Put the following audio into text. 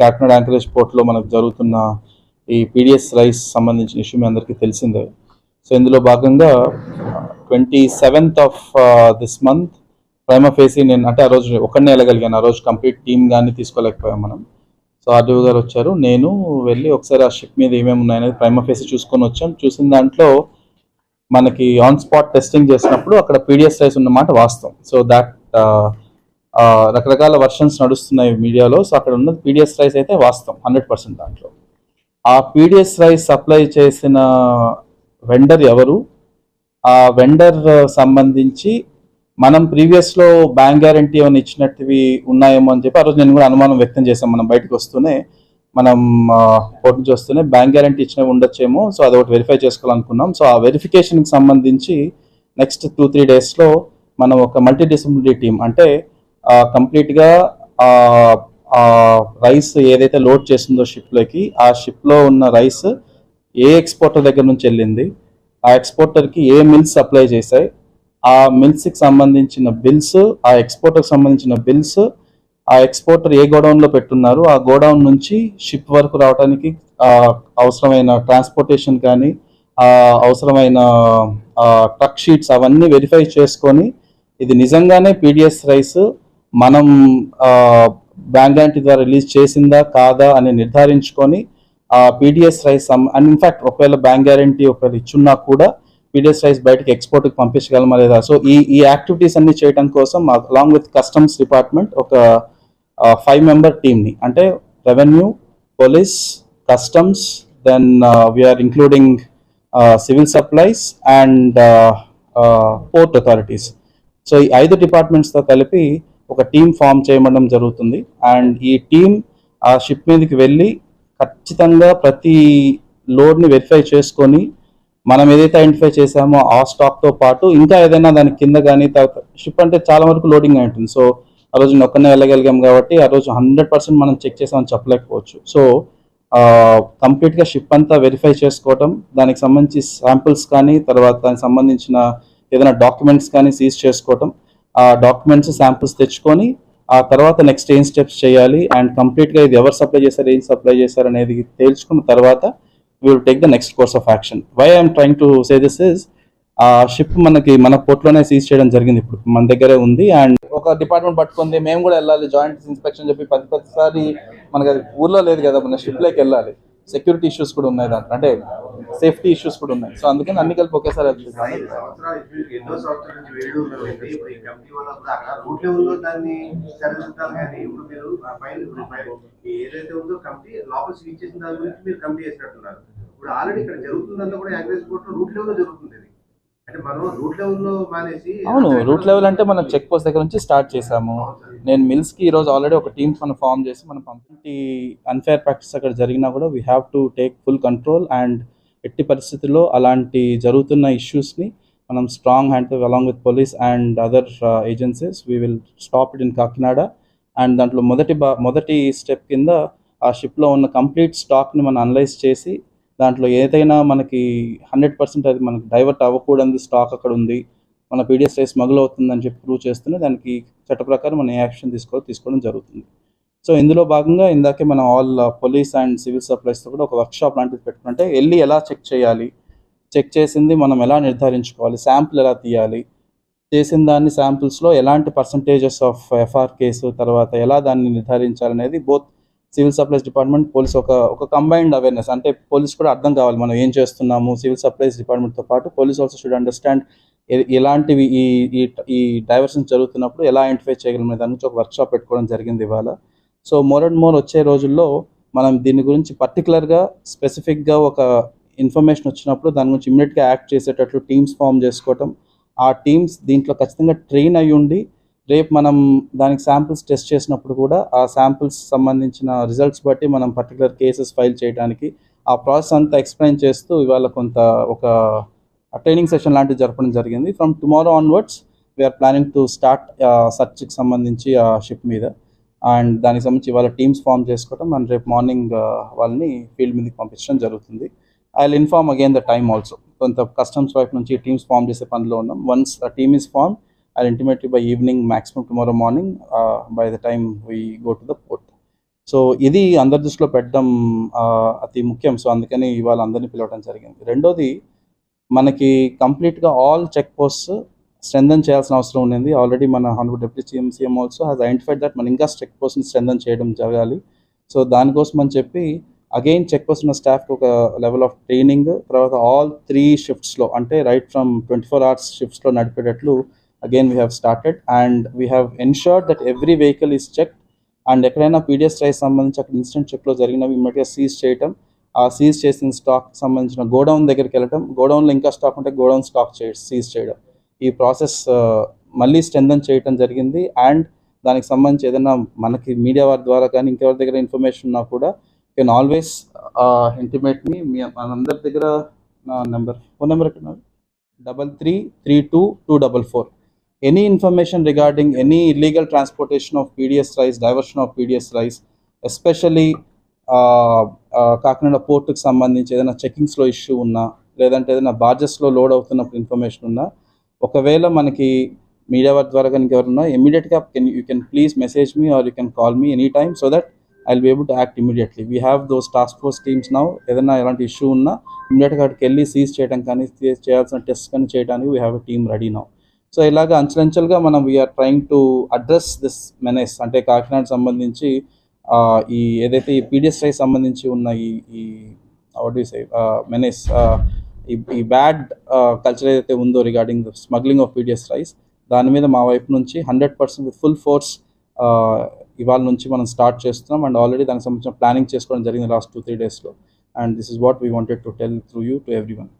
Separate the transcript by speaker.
Speaker 1: Kakinada anchorage పోర్ట్లో మనకు జరుగుతున్న ఈ పీడిఎస్ రైస్ సంబంధించిన ఇష్యూ మీ అందరికీ తెలిసిందే. సో ఇందులో భాగంగా twenty seventh of this month prima facie నేను అంటే ఆ రోజు ఒక్కడనే వెళ్ళగలిగాను. ఆ రోజు కంప్లీట్ టీమ్ కానీ తీసుకోలేకపోయాం మనం. సో ఆర్డీఓ గారు వచ్చారు. నేను వెళ్ళి ఒకసారి ఆ షిప్ మీద ఏమేమి ఉన్నాయనేది ప్రైమ ఫేసి చూసుకొని వచ్చాం. చూసిన దాంట్లో మనకి ఆన్ స్పాట్ టెస్టింగ్ చేసినప్పుడు అక్కడ పీడిఎస్ రైస్ ఉన్నమాట వాస్తవం. సో దాట్ రకరకాల వర్షన్స్ నడుస్తున్నాయి మీడియాలో. సో అక్కడ ఉన్నది పీడిఎస్ రైస్ అయితే వాస్తవం హండ్రెడ్ పర్సెంట్ దాంట్లో. ఆ పీడిఎస్ రైస్ సప్లై చేసిన వెండర్ ఎవరు? ఆ వెండర్ సంబంధించి మనం ప్రీవియస్లో బ్యాంక్ గ్యారంటీ ఏమైనా ఇచ్చినట్టువి ఉన్నాయేమో అని చెప్పి ఆ రోజు నేను కూడా అనుమానం వ్యక్తం చేశాం మనం బయటకు వస్తూనే మనం కోర్టు నుంచి వస్తూనే బ్యాంక్ గ్యారంటీ ఇచ్చినవి ఉండొచ్చేమో. సో అది ఒకటి వెరిఫై చేసుకోవాలనుకున్నాం. సో ఆ వెరిఫికేషన్కి సంబంధించి నెక్స్ట్ టూ త్రీ డేస్లో మనం ఒక మల్టీ డిసిప్లినరీ టీం అంటే కంప్లీట్గా రైస్ ఏదైతే లోడ్ చేసిందో షిప్లోకి ఆ షిప్లో ఉన్న రైస్ ఏ ఎక్స్పోర్టర్ దగ్గర నుంచి వెళ్ళింది? ఆ ఎక్స్పోర్టర్కి ఏ మిల్స్ సప్లై చేశాయి? ఆ మిల్స్కి సంబంధించిన బిల్స్ ఆ ఎక్స్పోర్టర్కి సంబంధించిన బిల్స్ ఆ ఎక్స్పోర్టర్ ఏ గోడౌన్లో పెట్టున్నారు? ఆ గోడౌన్ నుంచి షిప్ వరకు రావడానికి అవసరమైన ట్రాన్స్పోర్టేషన్ కానీ ఆ, అవసరమైన ట్రక్ షీట్స్ అవన్నీ వెరిఫై చేసుకొని ఇది నిజంగానే పీడిఎస్ రైస్ మనం బ్యాంక్ గ్యారంటీ ద్వారా రిలీజ్ చేసిందా కాదా అని నిర్ధారించుకొని ఆ PDS rice and in fact ఒకవేళ బ్యాంక్ గ్యారంటీ ఒకవేళ ఇచ్చున్నా కూడా పీడిఎస్ రైస్ బయటకి ఎక్స్పోర్ట్కి పంపించగలమా లేదా? సో ఈ ఈ యాక్టివిటీస్ అన్ని చేయడం కోసం అలాంగ్ విత్ కస్టమ్స్ డిపార్ట్మెంట్ ఒక ఫైవ్ మెంబర్ టీమ్ని అంటే revenue police customs then VR including civil supplies and port authorities. So ఈ ఐదు డిపార్ట్మెంట్స్తో కలిపి ఒక టీం ఫామ్ చేయడం జరుగుతుంది. అండ్ ఈ టీం ఆ షిప్ మీదకి వెళ్ళి ఖచ్చితంగా ప్రతి లోడ్ని వెరిఫై చేసుకొని మనం ఏదైతే ఐడెంటిఫై చేసామో ఆ స్టాక్తో పాటు ఇంకా ఏదైనా దాని కింద కానీ తర్వాత షిప్ అంటే చాలా వరకు లోడింగ్ అయి ఉంటుంది. సో ఆ రోజు నేను ఒక్కనే వెళ్ళగలిగాం కాబట్టి ఆ రోజు హండ్రెడ్ పర్సెంట్ మనం చెక్ చేసామని చెప్పలేకపోవచ్చు. సో కంప్లీట్గా షిప్ అంతా వెరిఫై చేసుకోవటం దానికి సంబంధించి శాంపిల్స్ కానీ తర్వాత దానికి సంబంధించిన ఏదైనా డాక్యుమెంట్స్ కానీ సీజ్ చేసుకోవటం ఆ డాక్యుమెంట్స్ శాంపిల్స్ తెచ్చుకొని ఆ తర్వాత నెక్స్ట్ ఏం స్టెప్స్ చేయాలి అండ్ కంప్లీట్గా ఇది ఎవరు సప్లై చేశారు ఏం సప్లై చేశారు అనేది తేల్చుకున్న తర్వాత will take the next course of action why I'm trying to say this is a ship మనకి మన పోర్ట్లోనే సీజ్ చేయడం జరిగింది ఇప్పుడు. మన దగ్గరే ఉంది అండ్ ఒక డిపార్ట్మెంట్ పట్టుకుంది మేము కూడా వెళ్ళాలి జాయింట్ ఇన్స్పెక్షన్ చెప్పి పది పదిసారి మనకి అది ఊర్లో లేదు కదా మన షిప్లోకి వెళ్ళాలి. సెక్యూరిటీ ఇష్యూస్ కూడా ఉన్నాయి దాంట్లో. అంటే సేఫ్టీ ఇష్యూస్ కూడా ఉన్నాయి. సో అందుకని అన్ని కలిపి ఒకేసారి
Speaker 2: ఏదైతే ఉందో కమిటీ లోపల స్వీచ్ చేసిన దాని గురించి మీరు కమిటీ చేసినట్టున్నారు. ఇప్పుడు ఆల్రెడీ ఇక్కడ జరుగుతుందన్న కూడా యాగ్రెస్ కోర్టులో రూట్ లెవెల్లో జరుగుతుంది
Speaker 1: అవును రూట్ లెవెల్ అంటే మనం చెక్ పోస్ట్ దగ్గర నుంచి స్టార్ట్ చేసాము నేను మిల్స్కి ఈ రోజు ఆల్రెడీ ఒక టీమ్స్ మనం ఫామ్ చేసి మనం పంపించి అన్ఫేర్ ప్రాక్టీస్ అక్కడ జరిగినా కూడా we have to take full control and ఎట్టి పరిస్థితుల్లో అలాంటి జరుగుతున్న ఇష్యూస్ని మనం strong hand along with police and other agencies we will stop it in Kakinada. And దాంట్లో మొదటి బా మొదటి స్టెప్ కింద ఆ షిప్లో ఉన్న కంప్లీట్ స్టాక్ని మనం అనలైజ్ చేసి దాంట్లో ఏదైనా మనకి హండ్రెడ్ పర్సెంట్ అది మనకి డైవర్ట్ అవ్వకూడదు స్టాక్ అక్కడ ఉంది మన పీడిఎస్ రైస్ స్మగుల్ అవుతుందని చెప్పి ప్రూవ్ చేస్తూనే దానికి చట్ట ప్రకారం మనం ఏ యాక్షన్ తీసుకో తీసుకోవడం జరుగుతుంది. సో ఇందులో భాగంగా ఇందాకే మనం ఆల్ పోలీస్ అండ్ సివిల్ సప్లైస్తో కూడా ఒక వర్క్షాప్ లాంటిది పెట్టుకుంటే వెళ్ళి ఎలా చెక్ చేయాలి? చెక్ చేసింది మనం ఎలా నిర్ధారించుకోవాలి? శాంపుల్ ఎలా తీయాలి? చేసిన దాన్ని శాంపుల్స్లో ఎలాంటి పర్సంటేజెస్ ఆఫ్ ఎఫ్ఆర్ కేసు తర్వాత ఎలా దాన్ని నిర్ధారించాలనేది both civil supplies department police ఒక ఒక కంబైన్డ్ అవేర్నెస్ అంటే పోలీస్ కూడా అర్థం కావాలి మనం ఏం చేస్తున్నాము? సివిల్ సప్లైస్ డిపార్ట్మెంట్తో పాటు పోలీస్ ఆల్సో షుడ్ అండర్స్టాండ్ ఎలాంటివి ఈ ఈ డైవర్షన్ జరుగుతున్నప్పుడు ఎలా ఐడెంటిఫై చేయగలం దాని నుంచి ఒక వర్క్షాప్ పెట్టుకోవడం జరిగింది ఇవాళ. సో మోర్ అండ్ మోర్ వచ్చే రోజుల్లో మనం దీని గురించి పర్టికులర్గా స్పెసిఫిక్గా ఒక ఇన్ఫర్మేషన్ వచ్చినప్పుడు దాని గురించి ఇమ్మీడియట్గా యాక్ట్ చేసేటట్లు టీమ్స్ ఫామ్ చేసుకోవటం. ఆ టీమ్స్ దీంట్లో ఖచ్చితంగా ట్రైన్ అయ్యి ఉండి రేపు మనం దానికి శాంపిల్స్ టెస్ట్ చేసినప్పుడు కూడా ఆ శాంపిల్స్ సంబంధించిన రిజల్ట్స్ బట్టి మనం పర్టికులర్ కేసెస్ ఫైల్ చేయడానికి ఆ ప్రాసెస్ అంతా ఎక్స్ప్లెయిన్ చేస్తూ ఇవాళ కొంత ఒక ట్రైనింగ్ సెషన్ లాంటివి జరపడం జరిగింది. From tomorrow onwards we're planning to start సర్చ్కి సంబంధించి ఆ షిప్ మీద. అండ్ దానికి సంబంధించి ఇవాళ టీమ్స్ ఫామ్ చేసుకోవడం అండ్ రేపు మార్నింగ్ వాళ్ళని ఫీల్డ్ మీదకి పంపించడం జరుగుతుంది. I will inform again the time also కొంత కస్టమ్స్ వైపు నుంచి టీమ్స్ ఫామ్ చేసే పనిలో ఉన్నాం. వన్స్ ఆ team is form I intimate by evening maximum tomorrow morning by the time we go to the port so ఇది అందరి దృష్టిలో పెట్టడం అతి ముఖ్యం. సో అందుకని ఇవాళ అందరినీ పిలవడం జరిగింది. రెండోది మనకి కంప్లీట్గా ఆల్ చెక్ పోస్ట్ స్ట్రెంథన్ చేయాల్సిన అవసరం ఉంది ఆల్రెడీ మన honourable deputy CM CM also has identified that మనం ఇంకా చెక్ పోస్ట్ని స్ట్రెంథన్ చేయడం జరగాలి. సో దానికోసం అని చెప్పి అగైన్ చెక్ పోస్ట్ ఉన్న స్టాఫ్కి ఒక లెవెల్ ఆఫ్ ట్రైనింగ్ తర్వాత ఆల్ త్రీ షిఫ్ట్స్లో అంటే right from twenty four hours షిఫ్ట్స్లో నడిపేటట్లు again we have started and we have ensured that every vehicle is check and ఎక్కడైనా పీడిఎస్ రైస్ సంబంధించి అక్కడ ఇన్స్టెంట్ చెక్లో జరిగినవి ఇమ్మీడియట్గా సీజ్ చేయటం ఆ సీజ్ చేసిన స్టాక్ సంబంధించిన గోడౌన్ దగ్గరికి వెళ్ళటం గోడౌన్లో ఇంకా స్టాక్ ఉంటే గోడౌన్ స్టాక్ చే సీజ్ చేయడం. ఈ ప్రాసెస్ మళ్ళీ స్ట్రెంథన్ చేయటం జరిగింది. అండ్ దానికి సంబంధించి ఏదైనా మనకి మీడియా వారి ద్వారా కానీ ఇంకెవరి దగ్గర ఇన్ఫర్మేషన్ ఉన్నా కూడా కెన్ ఆల్వేస్ ఇంటిమేట్ మీ మనందరి దగ్గర నా నెంబర్ ఫోన్ నెంబర్ ఎక్కడ double three three two two double four. Any information regarding any illegal transportation of PDS rice diversion of PDS rice especially Kakinada పోర్టుకు సంబంధించి ఏదైనా చెకింగ్స్లో ఇష్యూ ఉన్నా లేదంటే ఏదైనా బార్జెస్లో లోడ్ అవుతున్నప్పుడు ఇన్ఫర్మేషన్ ఉన్నా ఒకవేళ మనకి మీడియా వారి ద్వారా కనుక ఎవరున్నా ఇమీడియట్గా can you can please message me or you can call me any time so that I will be able to act immediately we have those task force teams now ఏదైనా ఎలాంటి ఇష్యూ ఉన్నా ఇమీడియట్గా అక్కడికి వెళ్ళి సీజ్ చేయడం కానీ చేయాల్సిన test కానీ చేయడానికి we have a team ready now so ఇలాగ అంచెలంచెలుగా మనం we're trying to address this menace అంటే కాకినాడ సంబంధించి ఈ ఏదైతే ఈ పీడిఎస్ఐ రైస్ సంబంధించి ఉన్న ఈ ఈ వాట్ యూ సే మెనెస్ ఈ ఈ బ్యాడ్ కల్చర్ ఏదైతే ఉందో regarding the smuggling of PDS rice దాని మీద మా వైపు నుంచి hundred percent with full force ఇవాళ నుంచి మనం స్టార్ట్ చేస్తున్నాం. అండ్ ఆల్రెడీ దానికి సంబంధించిన ప్లానింగ్ చేసుకోవడం జరిగింది లాస్ట్ టూ త్రీ డేస్లో and this is what we wanted to tell through you to everyone